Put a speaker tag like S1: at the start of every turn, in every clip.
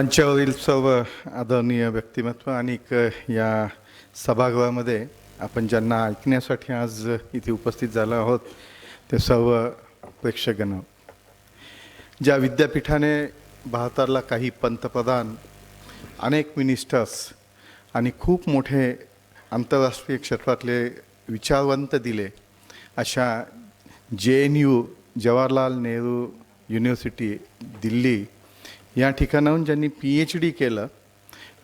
S1: मंचावरील सर्व आदरणीय व्यक्तिमत्व आणि क- या सभागृहामध्ये आपण ज्यांना ऐकण्यासाठी आज इथे उपस्थित झालो आहोत ते सर्व प्रेक्षकगण. ज्या विद्यापीठाने भारताला काही पंतप्रधान अनेक मिनिस्टर्स आणि खूप मोठे आंतरराष्ट्रीय क्षेत्रातले विचारवंत दिले अशा J N U Jawaharlal Nehru university Delhi या ठिकाणाहून ज्यांनी पी एच डी केलं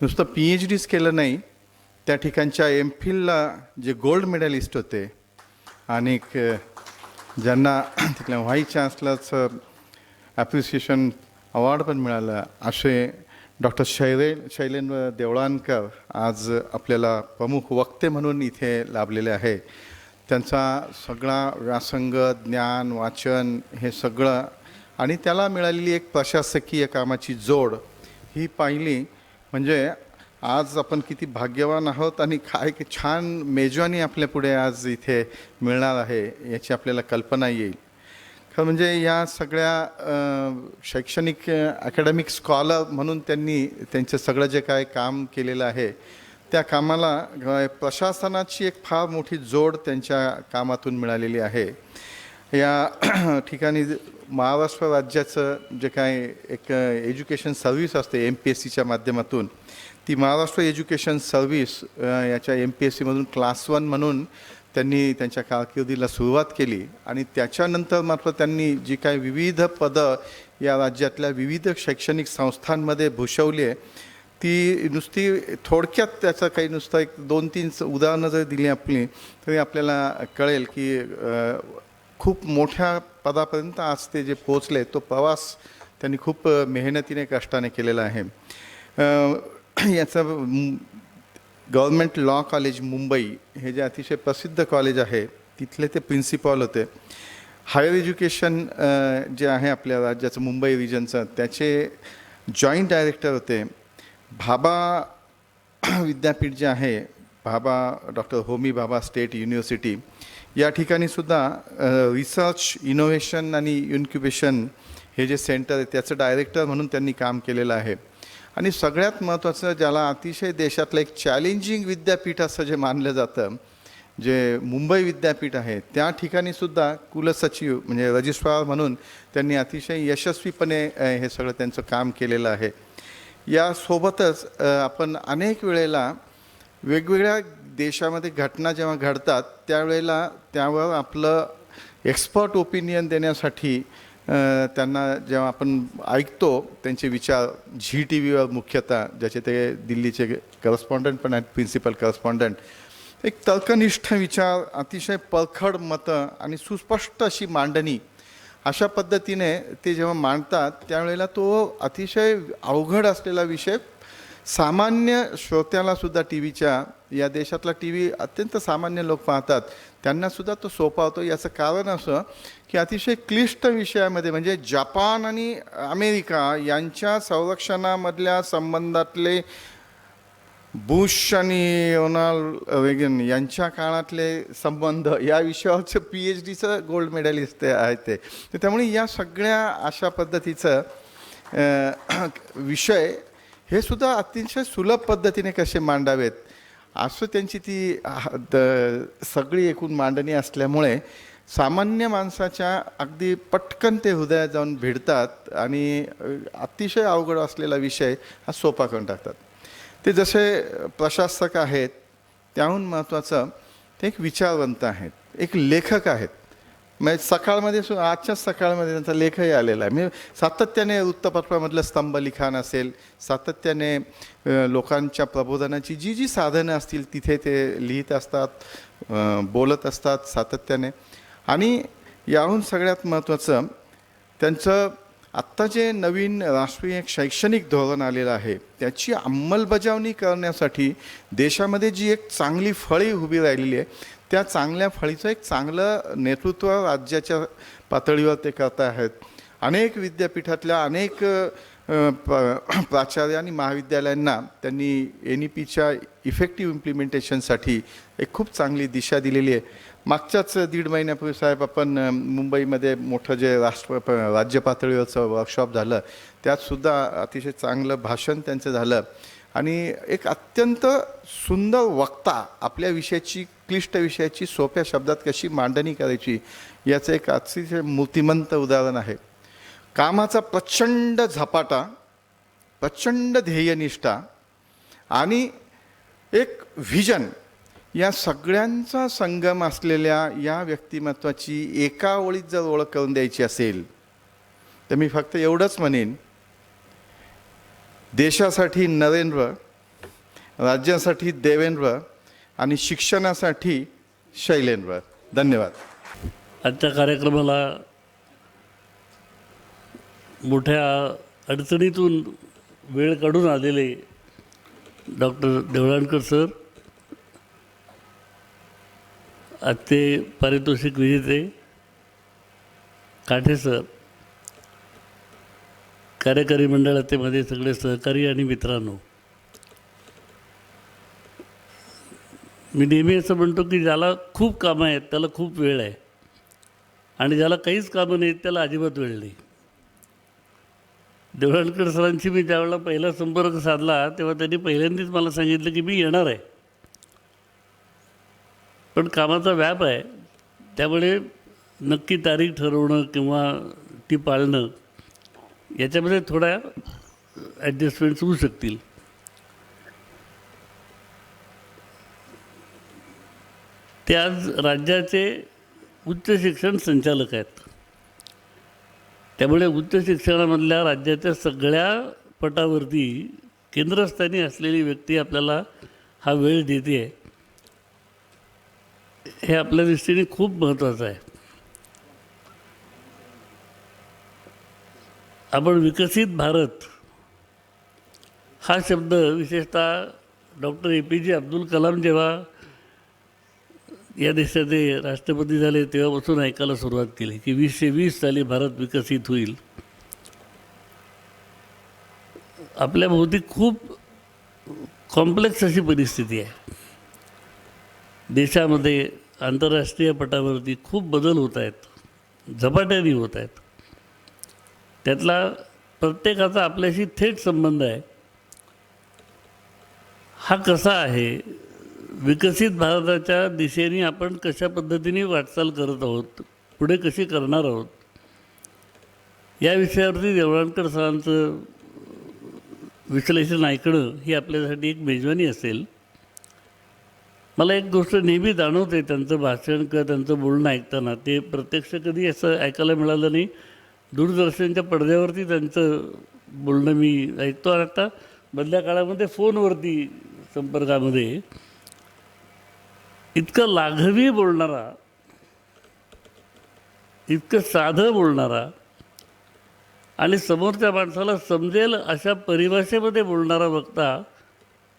S1: नुसतं पी एच डीच केलं नाही त्या ठिकाणच्या एम फिलला जे गोल्ड मेडलिस्ट होते आणि ज्यांना तिथल्या व्हाईस चान्सलरचं ॲप्रिसिएशन अवॉर्ड पण मिळालं असे डॉक्टर शैले शैलेंद्र देवळानकर आज आपल्याला प्रमुख वक्ते म्हणून इथे लाभलेले आहे. त्यांचा सगळा व्यासंग ज्ञान वाचन हे सगळं आणि त्याला मिळालेली एक प्रशासकीय कामाची जोड ही पाहिली. म्हणजे आज आपण किती भाग्यवान आहोत आणि काय की छान मेजवानी आपल्या पुढे आज इथे मिळणार आहे याची आपल्याला कल्पना येईल. खरं म्हणजे या सगळ्या शैक्षणिक अकॅडमिक स्कॉलर म्हणून त्यांनी त्यांचं सगळं जे काय काम केलेलं आहे त्या कामाला प्रशासनाची एक फार मोठी जोड त्यांच्या कामातून मिळालेली आहे. या ठिकाणी महाराष्ट्र राज्याचं जे काय एक एज्युकेशन सर्व्हिस असते एम पी एस सीच्या माध्यमातून ती महाराष्ट्र एज्युकेशन सर्व्हिस याच्या एम पी एस सीमधून क्लास वन म्हणून त्यांनी त्यांच्या कारकिर्दीला सुरुवात केली. आणि त्याच्यानंतर मात्र त्यांनी जी काही विविध पदं या राज्यातल्या विविध शैक्षणिक संस्थांमध्ये भूषवली आहे ती नुसती थोडक्यात त्याचं काही नुसतं एक दोन तीन उदाहरणं जर दिली आपली तरी आपल्याला कळेल की खूप मोठ्या पदापर्यंत आज ते जे पोचले तो प्रवास त्यांनी खूप मेहनतीने कष्टाने केलेला आहे याचा याचं गव्हर्मेंट लॉ कॉलेज मुंबई हे जे अतिशय प्रसिद्ध कॉलेज आहे तिथले ते प्रिन्सिपॉल होते हायर एज्युकेशन जे आहे आपल्या राज्याचं मुंबई रिजनचं त्याचे जॉईंट डायरेक्टर होते भाबा विद्यापीठ जे आहे Bhabha doctor Homi Bhabha state university या ठिकाणी सुद्धा रिसर्च इनोव्हेशन आणि इन्क्युबेशन हे जे सेंटर आहे त्याचं डायरेक्टर म्हणून त्यांनी काम केलेलं आहे. आणि सगळ्यात महत्त्वाचं ज्याला अतिशय देशातलं एक चॅलेंजिंग विद्यापीठ असं जे मानलं जातं जे मुंबई विद्यापीठ आहे त्या ठिकाणी सुद्धा कुलसचिव म्हणजे रजिस्ट्रार म्हणून त्यांनी अतिशय यशस्वीपणे हे सगळं त्यांचं काम केलेलं आहे. यासोबतच आपण अनेक वेळेला वेगवेगळ्या देशामध्ये घटना जेव्हा घडतात त्यावेळेला त्यावर आपलं एक्सपर्ट ओपिनियन देण्यासाठी त्यांना जेव्हा आपण ऐकतो त्यांचे विचार झी टी व्हीवर मुख्यतः ज्याचे ते दिल्लीचे करस्पॉन्डंट पण आहेत प्रिन्सिपल करस्पॉन्डंट एक तर्कनिष्ठ विचार अतिशय परखड मतं आणि सुस्पष्ट अशी मांडणी अशा पद्धतीने ते जेव्हा मांडतात त्यावेळेला तो अतिशय अवघड असलेला विषय सामान्य श्रोत्याला सुद्धा टी व्हीच्या या देशातला टी व्ही अत्यंत सामान्य लोक पाहतात त्यांनासुद्धा तो सोपा होतो. याचं कारण असं की अतिशय क्लिष्ट विषयामध्ये म्हणजे जपान आणि अमेरिका यांच्या संरक्षणामधल्या संबंधातले बुश आणि रोनाल्ड रेगन यांच्या काळातले संबंध या विषयावरचं पी एच डीचं गोल्ड मेडलिस्ट आहे ते. त्यामुळे या सगळ्या अशा पद्धतीचं विषय हे सुद्धा अतिशय सुलभ पद्धतीने कसे मांडावेत? असं त्यांची ती द- सगळी एकूण मांडणी असल्यामुळे सामान्य माणसाच्या अगदी पटकन ते हृदयात जाऊन भिडतात आणि अतिशय अवघड असलेला विषय हा सोपा करून टाकतात. ते जसे प्रशासक आहेत त्याहून महत्त्वाचं ते एक विचारवंत आहेत एक लेखक आहेत. म्हणजे सकाळमध्ये सु आजच्याच सकाळमध्ये त्यांचा लेखही आलेला आहे. म्हणजे सातत्याने वृत्तपत्रामधलं स्तंभ लिखाण असेल सातत्याने लोकांच्या प्रबोधनाची जी जी साधनं असतील तिथे ते लिहित असतात बोलत असतात सातत्याने. आणि याहून सगळ्यात महत्त्वाचं त्यांचं आत्ता जे नवीन राष्ट्रीय शैक्षणिक धोरण आलेलं आहे त्याची अंमलबजावणी करण्यासाठी देशामध्ये जी एक चांगली फळी उभी राहिलेली आहे त्या चांगल्या फळीचं एक चांगलं नेतृत्व राज्याच्या पातळीवर ते करत आहेत. अनेक विद्यापीठातल्या अनेक प- प्राचार्य आणि महाविद्यालयांना त्यांनी एन ई पीच्या इफेक्टिव्ह इम्प्लिमेंटेशनसाठी एक खूप चांगली दिशा दिलेली आहे. मागच्याच दीड महिन्यापूर्वी साहेब आपण मुंबईमध्ये मोठं जे राष्ट्र प- राज्य पातळीवरचं वर्कशॉप झालं त्यातसुद्धा अतिशय चांगलं भाषण त्यांचं झालं. आणि एक अत्यंत सुंदर वक्ता आपल्या विषयाची क्लिष्ट विषयाची सोप्या शब्दात कशी मांडणी करायची याचं एक अतिशय मूर्तिमंत उदाहरण आहे. कामाचा प्रचंड झपाटा प्रचंड ध्येयनिष्ठा आणि एक व्हिजन या सगळ्यांचा संगम असलेल्या या व्यक्तिमत्वाची एका ओळीत जर ओळख करून द्यायची असेल तर मी फक्त एवढंच म्हणेन देशासाठी नरेंद्र राज्यासाठी देवेंद्र आणि शिक्षणासाठी शैलेंद्र. धन्यवाद.
S2: आजच्या कार्यक्रमाला मोठ्या अडचणीतून वेळ काढून आलेले डॉक्टर देवळाणकर सर ते पारितोषिक विजेते काठे सर कार्यकारी मंडळाचे माझे सगळे सहकारी आणि मित्रांनो. मी नेहमी असं म्हणतो की ज्याला खूप कामं आहेत त्याला खूप वेळ आहे. आणि ज्याला काहीच कामं नाहीत त्याला अजिबात वेळ नाही. देवळणकर सरांशी मी ज्यावेळेला पहिला संपर्क साधला तेव्हा त्यांनी पहिल्यांदाच मला सांगितलं की मी येणार आहे. पण कामाचा व्याप आहे. त्यामुळे नक्की तारीख ठरवणं किंवा ती पाळणं याच्यामध्ये थोड्या ॲडजस्टमेंट्स होऊ शकतील. ते आज राज्याचे उच्च शिक्षण संचालक आहेत. त्यामुळे उच्च शिक्षणामधल्या राज्याच्या सगळ्या पटावरती केंद्रस्थानी असलेली व्यक्ती आपल्याला हा वेळ देते आहे. हे आपल्या दृष्टीने खूप महत्त्वाचं आहे. आपण विकसित भारत हा शब्द विशेषतः डॉक्टर ए पी जे अब्दुल कलाम जेव्हा या देशाचे राष्ट्रपती झाले तेव्हापासून ऐकायला सुरुवात केली की वीसशे वीस साली भारत विकसित होईल. आपल्या भोवती खूप कॉम्प्लेक्स अशी परिस्थिती आहे. देशामध्ये आंतरराष्ट्रीय पटावरती खूप बदल होत आहेत. झपाट्याने होत आहेत. त्यातला प्रत्येकाचा आपल्याशी थेट संबंध आहे. हा कसा आहे? विकसित भारताच्या दिशेने आपण कशा पद्धतीने वाटचाल करत आहोत? पुढे कशी करणार आहोत? या विषयावरती देवळाणकर सरांचं विश्लेषण ऐकणं ही आपल्यासाठी एक मेजवानी असेल. मला एक गोष्ट नेहमी जाणवते त्यांचं भाषण किंवा त्यांचं बोलणं ऐकताना. ते प्रत्यक्ष कधी असं ऐकायला मिळालं नाही. दूरदर्शनच्या पडद्यावरती त्यांचं बोलणं मी ऐकतो. आणि आता मधल्या काळामध्ये फोनवरती संपर्कामध्ये इतकं लाघवी बोलणारा इतकं साधं बोलणारा आणि समोरच्या माणसाला समजेल अशा परिभाषेमध्ये बोलणारा वक्ता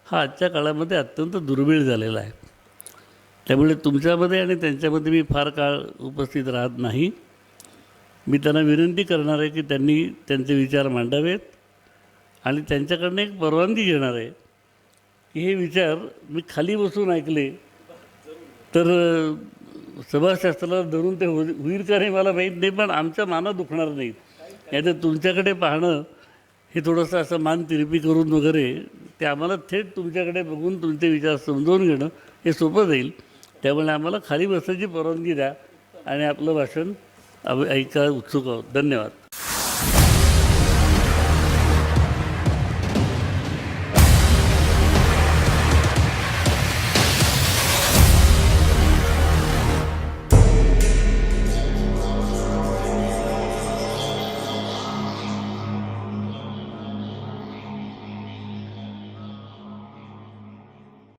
S2: हा आजच्या काळामध्ये अत्यंत दुर्मिळ झालेला आहे. त्यामुळे तुमच्यामध्ये आणि त्यांच्यामध्ये मी फार काळ उपस्थित राहत नाही. मी त्यांना विनंती करणार आहे की त्यांनी त्यांचे विचार मांडावेत आणि त्यांच्याकडनं एक परवानगी घेणार आहे. की हे विचार मी खाली बसून ऐकले. तर सभाशास्त्राला धरून ते हो होईल का नाही मला माहीत नाही पण आमच्या माना दुखणार नाही तर तुमच्याकडे पाहणं हे थोडंसं असं मान तिरपी करून वगैरे ते आम्हाला थेट तुमच्याकडे बघून तुमचे विचार समजवून घेणं हे सोपं जाईल. त्यामुळे आम्हाला खाली बसायची परवानगी द्या आणि आपलं भाषण आम्ही ऐका उत्सुक आहोत. धन्यवाद.